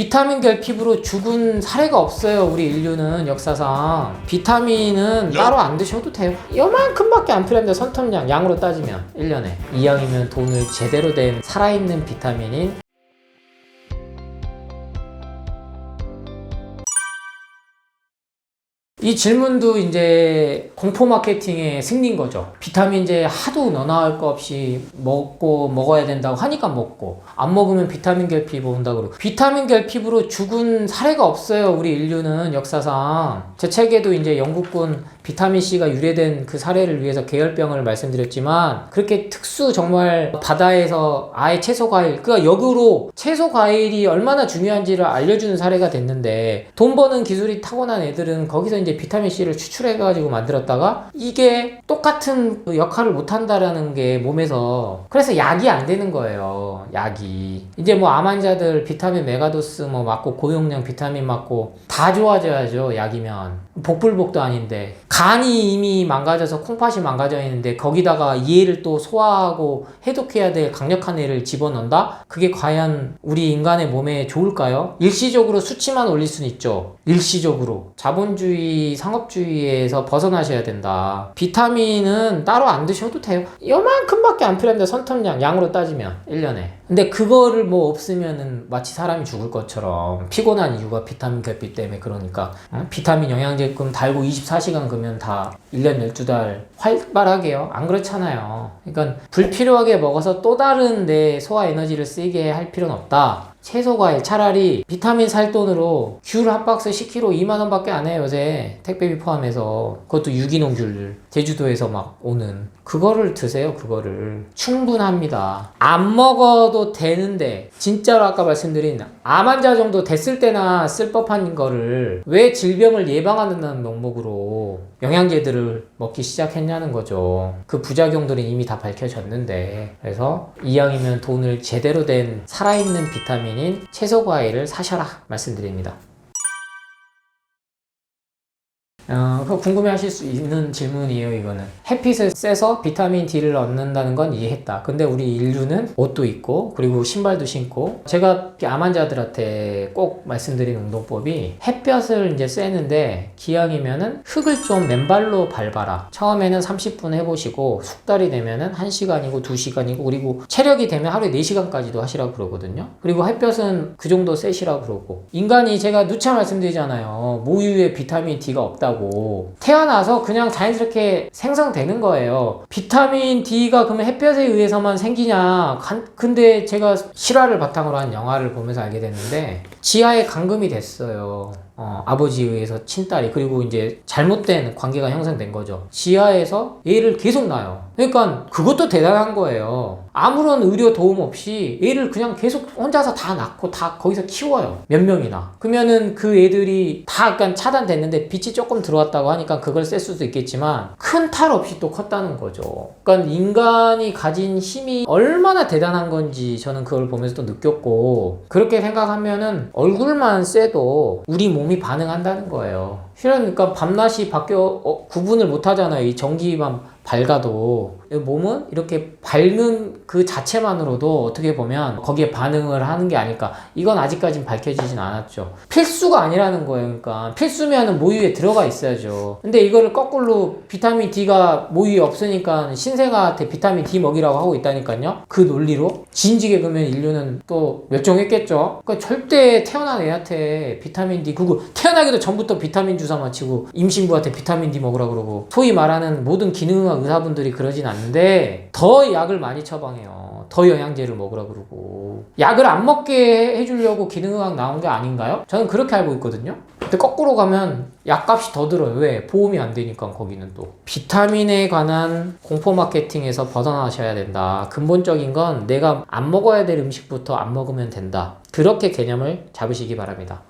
비타민 결핍으로 죽은 사례가 없어요. 우리 인류는 역사상. 비타민은 따로 안 드셔도 돼요. 요만큼밖에 안 필요합니다. 선텀량 양으로 따지면 1년에. 이왕이면 돈을 제대로 된 살아있는 비타민인 이 질문도 이제 공포 마케팅의 승리인 거죠. 비타민제 하도 너나 할 거 없이 먹고 먹어야 된다고 하니까 먹고 안 먹으면 비타민 결핍 온다 그러고 비타민 결핍으로 죽은 사례가 없어요. 우리 인류는 역사상 제 책에도 이제 영국군 비타민 C가 유래된 그 사례를 위해서 계열병을 말씀드렸지만 그렇게 특수 정말 바다에서 아예 채소 과일 그러니까 역으로 채소 과일이 얼마나 중요한지를 알려주는 사례가 됐는데 돈 버는 기술이 타고난 애들은 거기서 이제 비타민 C를 추출해 가지고 만들었다가 이게 똑같은 그 역할을 못 한다라는 게 몸에서 그래서 약이 안 되는 거예요 약이. 이제 뭐 암 환자들 비타민 메가도스 뭐 맞고 고용량 비타민 맞고 다 좋아져야죠 약이면. 복불복도 아닌데 간이 이미 망가져서 콩팥이 망가져 있는데 거기다가 이 애를 또 소화하고 해독해야 될 강력한 애를 집어넣는다? 그게 과연 우리 인간의 몸에 좋을까요? 일시적으로 수치만 올릴 수는 있죠. 일시적으로. 자본주의, 상업주의에서 벗어나셔야 된다. 비타민은 따로 안 드셔도 돼요. 요만큼밖에 안 필요합니다. 선텀량, 양으로 따지면. 1년에. 근데 그거를 뭐 없으면은 마치 사람이 죽을 것처럼 피곤한 이유가 비타민 결핍 때문에 그러니까 어? 비타민 영양제끔 달고 24시간 그면 다 1년 12달 활발하게요. 안 그렇잖아요. 그러니까 불필요하게 먹어서 또 다른 내 소화 에너지를 쓰게 할 필요는 없다. 채소 과일 차라리 비타민 살 돈으로 귤 한 박스 10kg 2만 원 밖에 안 해요 요새. 택배비 포함해서. 그것도 유기농 귤 제주도에서 막 오는. 그거를 드세요 그거를. 충분합니다. 안 먹어도 되는데 진짜로 아까 말씀드린 암 환자 정도 됐을 때나 쓸 법한 거를 왜 질병을 예방하는 명목으로 영양제들을 먹기 시작했냐는 거죠. 그 부작용들은 이미 다 밝혀졌는데. 그래서 이왕이면 돈을 제대로 된 살아있는 비타민 인 채소 과일을 사셔라 말씀드립니다. 어, 궁금해하실 수 있는 질문이에요, 이거는. 햇빛을 쐬서 비타민 D를 얻는다는 건 이해했다. 근데 우리 인류는 옷도 입고, 그리고 신발도 신고, 제가 암 환자들한테 꼭 말씀드린 운동법이 햇볕을 이제 쐬는데, 기왕이면은 흙을 좀 맨발로 밟아라. 처음에는 30분 해보시고, 숙달이 되면은 1시간이고 2시간이고, 그리고 체력이 되면 하루에 4시간까지도 하시라고 그러거든요. 그리고 햇볕은 그 정도 쐬시라고 그러고. 인간이 제가 누차 말씀드리잖아요. 모유에 비타민 D가 없다고. 태어나서 그냥 자연스럽게 생성되는 거예요. 비타민 D가 그러면 햇볕에 의해서만 생기냐? 간- 근데 제가 실화를 바탕으로 한 영화를 보면서 알게 됐는데 지하에 감금이 됐어요. 어, 아버지에 의해서 친딸이 그리고 이제 잘못된 관계가 형성된 거죠. 지하에서 애를 계속 낳아요. 그러니까 그것도 대단한 거예요. 아무런 의료 도움 없이 애를 그냥 계속 혼자서 다 낳고 다 거기서 키워요. 몇 명이나. 그러면은 그 애들이 다 약간 차단됐는데 빛이 조금 들어왔다고 하니까 그걸 쓸 수도 있겠지만 큰 탈 없이 또 컸다는 거죠. 그러니까 인간이 가진 힘이 얼마나 대단한 건지 저는 그걸 보면서 또 느꼈고 그렇게 생각하면은 얼굴만 쎄도 우리 몸이 반응한다는 거예요. 실은 그러니까 밤낮이 바뀌어 어, 구분을 못 하잖아요. 이 전기만 밝아도 몸은 이렇게 밝은 그 자체만으로도 어떻게 보면 거기에 반응을 하는 게 아닐까. 이건 아직까진 밝혀지진 않았죠. 필수가 아니라는 거예요. 그러니까 필수면은 모유에 들어가 있어야죠. 근데 이거를 거꾸로 비타민 D가 모유에 없으니까 신생아한테 비타민 D 먹이라고 하고 있다니까요. 그 논리로 진지게 그러면 인류는 또 멸종했겠죠. 그러니까 절대 태어난 애한테 비타민 D 그거 태어나기도 전부터 비타민 주사 맞히고 임신부한테 비타민 D 먹으라 그러고 소위 말하는 모든 기능의학 의사분들이 그러진 않는 데더 약을 많이 처방해요. 더 영양제를 먹으라 그러고 약을 안 먹게 해주려고 기능의학 나온 게 아닌가요? 저는 그렇게 알고 있거든요. 근데 거꾸로 가면 약값이 더 들어요. 왜? 보험이 안 되니까 거기는 또. 비타민에 관한 공포 마케팅에서 벗어나셔야 된다. 근본적인 건 내가 안 먹어야 될 음식부터 안 먹으면 된다. 그렇게 개념을 잡으시기 바랍니다.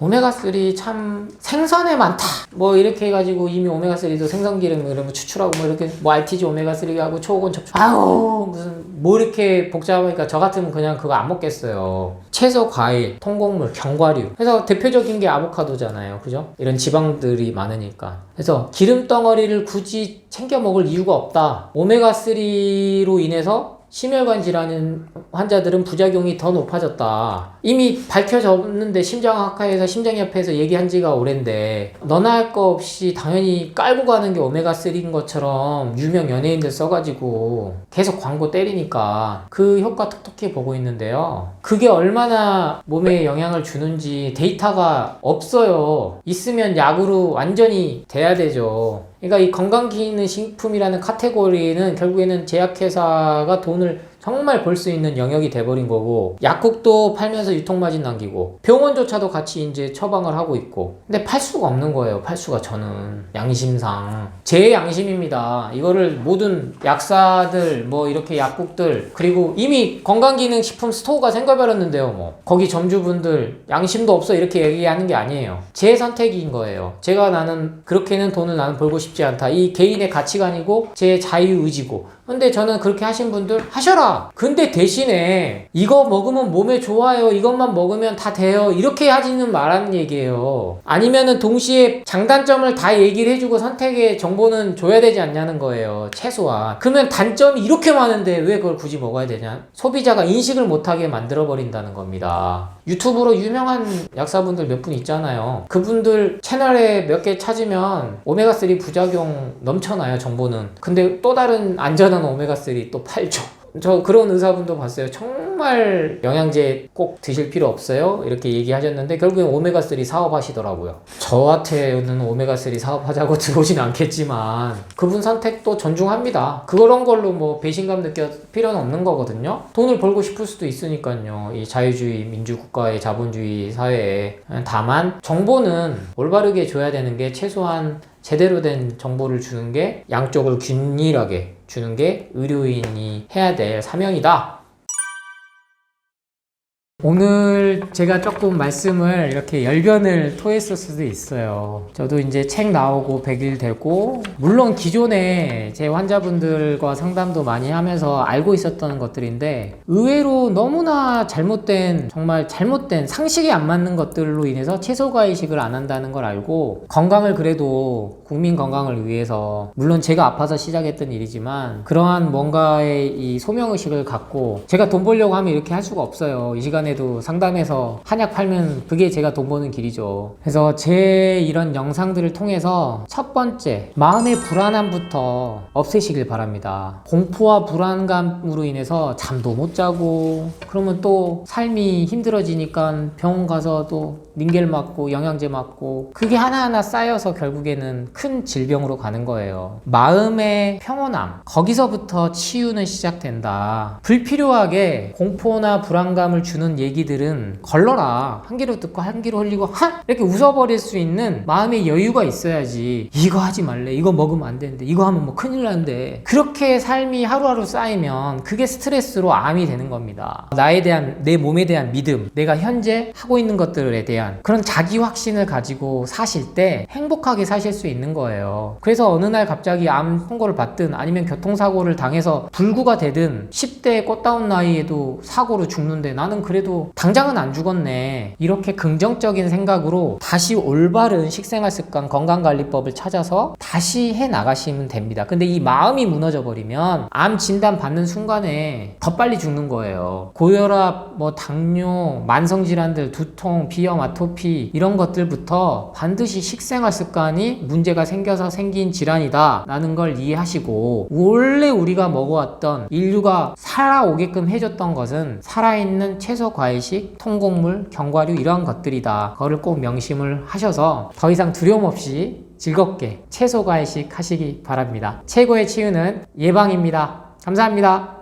오메가3 참 생선에 많다. 뭐 이렇게 해가지고 이미 오메가3도 생선기름 이러면 추출하고 뭐 이렇게 뭐 RTG 오메가3하고 초고건 첩 아우 무슨 뭐 이렇게 복잡하니까 저 같으면 그냥 그거 안 먹겠어요. 채소, 과일, 통곡물, 견과류. 그래서 대표적인 게 아보카도잖아요. 그죠? 이런 지방들이 많으니까. 그래서 기름 덩어리를 굳이 챙겨 먹을 이유가 없다. 오메가3로 인해서 심혈관 질환 환자들은 부작용이 더 높아졌다. 이미 밝혀졌는데 심장학회에서 심장협회에서 얘기한 지가 오랜데 너나 할 거 없이 당연히 깔고 가는 게 오메가3인 것처럼 유명 연예인들 써가지고 계속 광고 때리니까 그 효과 톡톡히 보고 있는데요. 그게 얼마나 몸에 영향을 주는지 데이터가 없어요. 있으면 약으로 완전히 돼야 되죠. 그러니까 이 건강기능식품이라는 카테고리는 결국에는 제약회사가 돈을 정말 벌수 있는 영역이 돼버린 거고 약국도 팔면서 유통마진 남기고 병원조차도 같이 이제 처방을 하고 있고. 근데 팔 수가 없는 거예요. 팔 수가 저는. 양심상. 제 양심입니다. 이거를 모든 약사들 뭐 이렇게 약국들 그리고 이미 건강기능식품 스토어가 생겨버렸는데요 뭐. 거기 점주분들 양심도 없어 이렇게 얘기하는 게 아니에요. 제 선택인 거예요. 제가 나는 그렇게는 돈을 나는 벌고 싶지 않다. 이 개인의 가치관이고 제 자유의지고 근데 저는 그렇게 하신 분들 하셔라. 근데 대신에 이거 먹으면 몸에 좋아요. 이것만 먹으면 다 돼요. 이렇게 하지는 말라는 얘기예요. 아니면은 동시에 장단점을 다 얘기를 해주고 선택의 정보는 줘야 되지 않냐는 거예요. 최소한. 그러면 단점이 이렇게 많은데 왜 그걸 굳이 먹어야 되냐? 소비자가 인식을 못하게 만들어 버린다는 겁니다. 유튜브로 유명한 약사분들 몇 분 있잖아요. 그분들 채널에 몇 개 찾으면 오메가3 부작용 넘쳐나요, 정보는. 근데 또 다른 안전한 오메가3 또 팔죠. 저 그런 의사분도 봤어요. 정말 영양제 꼭 드실 필요 없어요. 이렇게 얘기하셨는데 결국엔 오메가3 사업하시더라고요. 저한테는 오메가3 사업하자고 들어오진 않겠지만 그분 선택도 존중합니다. 그런 걸로 뭐 배신감 느껴 필요는 없는 거거든요. 돈을 벌고 싶을 수도 있으니까요. 이 자유주의 민주국가의 자본주의 사회에 다만 정보는 올바르게 줘야 되는 게 최소한 제대로 된 정보를 주는 게 양쪽을 균일하게 주는 게 의료인이 해야 될 사명이다. 오늘 제가 조금 말씀을 이렇게 열변을 토했을 수도 있어요. 저도 이제 책 나오고 100일 되고, 물론 기존에 제 환자분들과 상담도 많이 하면서 알고 있었던 것들인데, 의외로 너무나 잘못된, 정말 잘못된 상식이 안 맞는 것들로 인해서 채소과이식을 안 한다는 걸 알고, 건강을 그래도 국민 건강을 위해서, 물론 제가 아파서 시작했던 일이지만, 그러한 뭔가의 이 소명의식을 갖고, 제가 돈 벌려고 하면 이렇게 할 수가 없어요. 이 시간에 도 상담해서 한약 팔면 그게 제가 돈 버는 길이죠. 그래서 제 이런 영상들을 통해서 첫 번째, 마음의 불안함부터 없애시길 바랍니다. 공포와 불안감으로 인해서 잠도 못 자고, 그러면 또 삶이 힘들어지니까 병원 가서 또 링겔 맞고 영양제 맞고, 그게 하나하나 쌓여서 결국에는 큰 질병으로 가는 거예요. 마음의 평온함, 거기서부터 치유는 시작된다. 불필요하게 공포나 불안감을 주는 얘기들은 걸러라. 한 귀로 듣고 한 귀로 흘리고 하! 이렇게 웃어버릴 수 있는 마음의 여유가 있어야지. 이거 하지 말래. 이거 먹으면 안 되는데. 이거 하면 뭐 큰일 나는데. 그렇게 삶이 하루하루 쌓이면 그게 스트레스로 암이 되는 겁니다. 나에 대한, 내 몸에 대한 믿음, 내가 현재 하고 있는 것들에 대한 그런 자기 확신을 가지고 사실 때 행복하게 사실 수 있는 거예요. 그래서 어느 날 갑자기 암 선고를 받든 아니면 교통사고를 당해서 불구가 되든 10대 꽃다운 나이에도 사고로 죽는데 나는 그래도 당장은 안 죽었네. 이렇게 긍정적인 생각으로 다시 올바른 식생활 습관, 건강관리법을 찾아서 다시 해 나가시면 됩니다. 근데 이 마음이 무너져 버리면 암 진단 받는 순간에 더 빨리 죽는 거예요. 고혈압, 뭐 당뇨, 만성 질환들, 두통, 비염, 아토피 이런 것들부터 반드시 식생활 습관이 문제가 생겨서 생긴 질환이다 라는 걸 이해하시고 원래 우리가 먹어왔던 인류가 살아오게끔 해줬던 것은 살아있는 채소 과일식, 통곡물, 견과류 이러한 것들이다. 그거를 꼭 명심을 하셔서 더 이상 두려움 없이 즐겁게 채소 과일식 하시기 바랍니다. 최고의 치유는 예방입니다. 감사합니다.